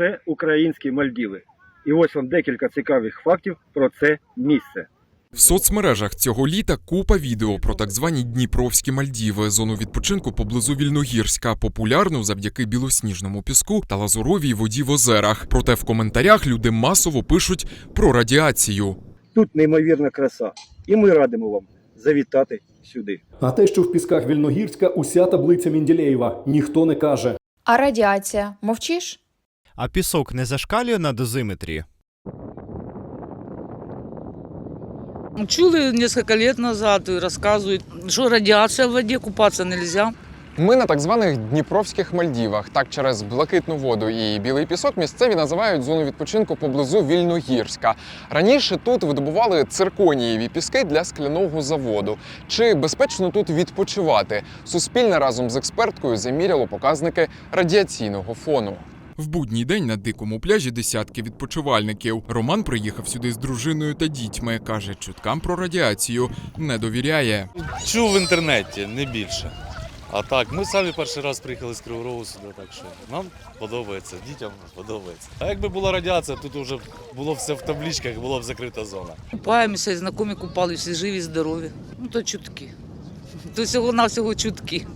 це українські Мальдіви. І ось вам декілька цікавих фактів про це місце. В соцмережах цього літа купа відео про так звані Дніпровські Мальдіви, зону відпочинку поблизу Вільногірська, популярну завдяки білосніжному піску та лазуровій воді в озерах. Проте в коментарях люди масово пишуть про радіацію. Тут неймовірна краса, і ми радимо вам завітати сюди. А те, що в пісках Вільногірська уся таблиця Мінділеєва, ніхто не каже. А радіація? Мовчиш? А пісок не зашкалює на дозиметрі? Чули несколько лет назад и рассказывают, что радиация в воде, купаться нельзя. Ми на так званих Дніпровських Мальдівах. Так через блакитну воду і білий пісок місцеві називають зону відпочинку поблизу Вільногірська. Раніше тут видобували цирконієві піски для скляного заводу. Чи безпечно тут відпочивати? Суспільне разом з експерткою заміряло показники радіаційного фону. В будній день на дикому пляжі десятки відпочивальників. Роман приїхав сюди з дружиною та дітьми. каже, чуткам про радіацію не довіряє. Чув в інтернеті, не більше. А так, ми самі перший раз приїхали з Кривого Рогу сюди, так що нам подобається, дітям подобається. А якби була радіація, тут вже було все в табличках, була б закрита зона. Купаємося, і знайомі купалися, живі, здорові. Ну то чутки. То всього-навсього чутки.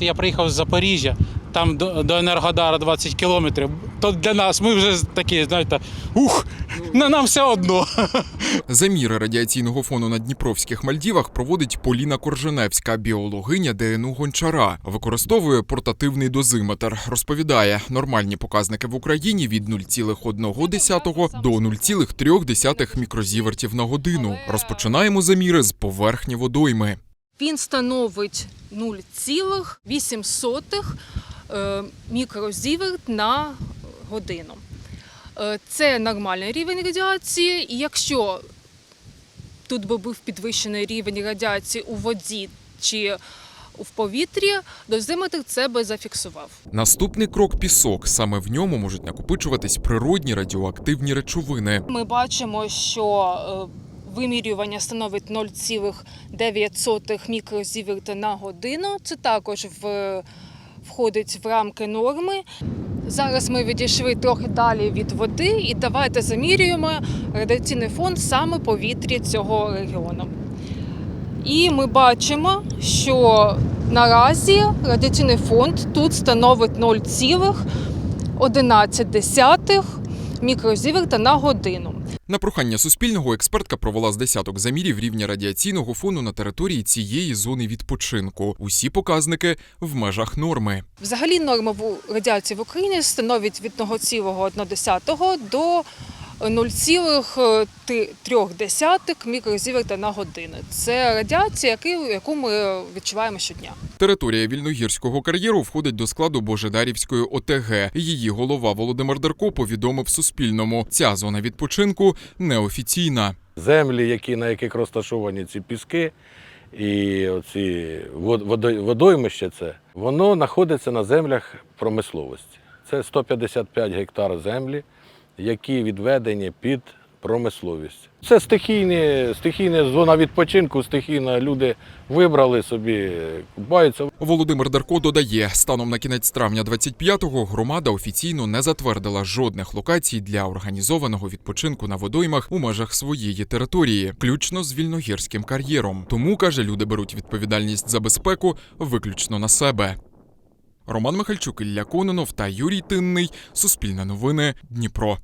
Я приїхав з Запоріжжя, там до, до Енергодара 20 кілометрів. То для нас ми вже такі, знаєте, ух, на нам все одно. Заміри радіаційного фону на Дніпровських Мальдівах проводить Поліна Корженевська, біологиня ДНУ Гончара. Використовує портативний дозиметр. Розповідає, нормальні показники в Україні від 0,1 до 0,3 мікрозівертів на годину. Розпочинаємо заміри з поверхні водойми. Він становить 0,8 е, мікрозіверт на годину. Е, Це нормальний рівень радіації, і якщо тут би був підвищений рівень радіації у воді чи в повітрі, дозиметр це би зафіксував. Наступний крок пісок. Саме в ньому можуть накопичуватись природні радіоактивні речовини. Ми бачимо, що е, вимірювання становить 0,9 мікрозіверта на годину. Це також в, входить в рамки норми. Зараз ми відійшли трохи далі від води і давайте замірюємо радіаційний фон саме повітря цього регіону. І ми бачимо, що наразі радіаційний фонд тут становить 0,11 мікрозіверта на годину. На прохання Суспільного експертка провела з десяток замірів рівня радіаційного фону на території цієї зони відпочинку. Усі показники в межах норми. Взагалі норма радіації в Україні становить від 1,1 до 0,3 мікрозіверта на годину. Це радіація, яку- яку ми відчуваємо щодня. Територія вільногірського кар'єру входить до складу Божедарівської ОТГ. Її голова Володимир Дерко повідомив Суспільному. Ця зона відпочинку неофіційна. землі, які, на яких розташовані ці піски і оці вод- водоймище, це, воно знаходиться на землях промисловості. Це 155 гектар землі, які відведені під промисловість. Це стихійні, стихійна зона відпочинку, стихійно люди вибрали собі, купаються. Володимир Дарко додає, станом на кінець травня 25-го громада офіційно не затвердила жодних локацій для організованого відпочинку на водоймах у межах своєї території, включно з вільногірським кар'єром. Тому каже, люди беруть відповідальність за безпеку виключно на себе. Роман Михальчук, Ілля Кононов та Юрій Тинний. Суспільне новини. Дніпро.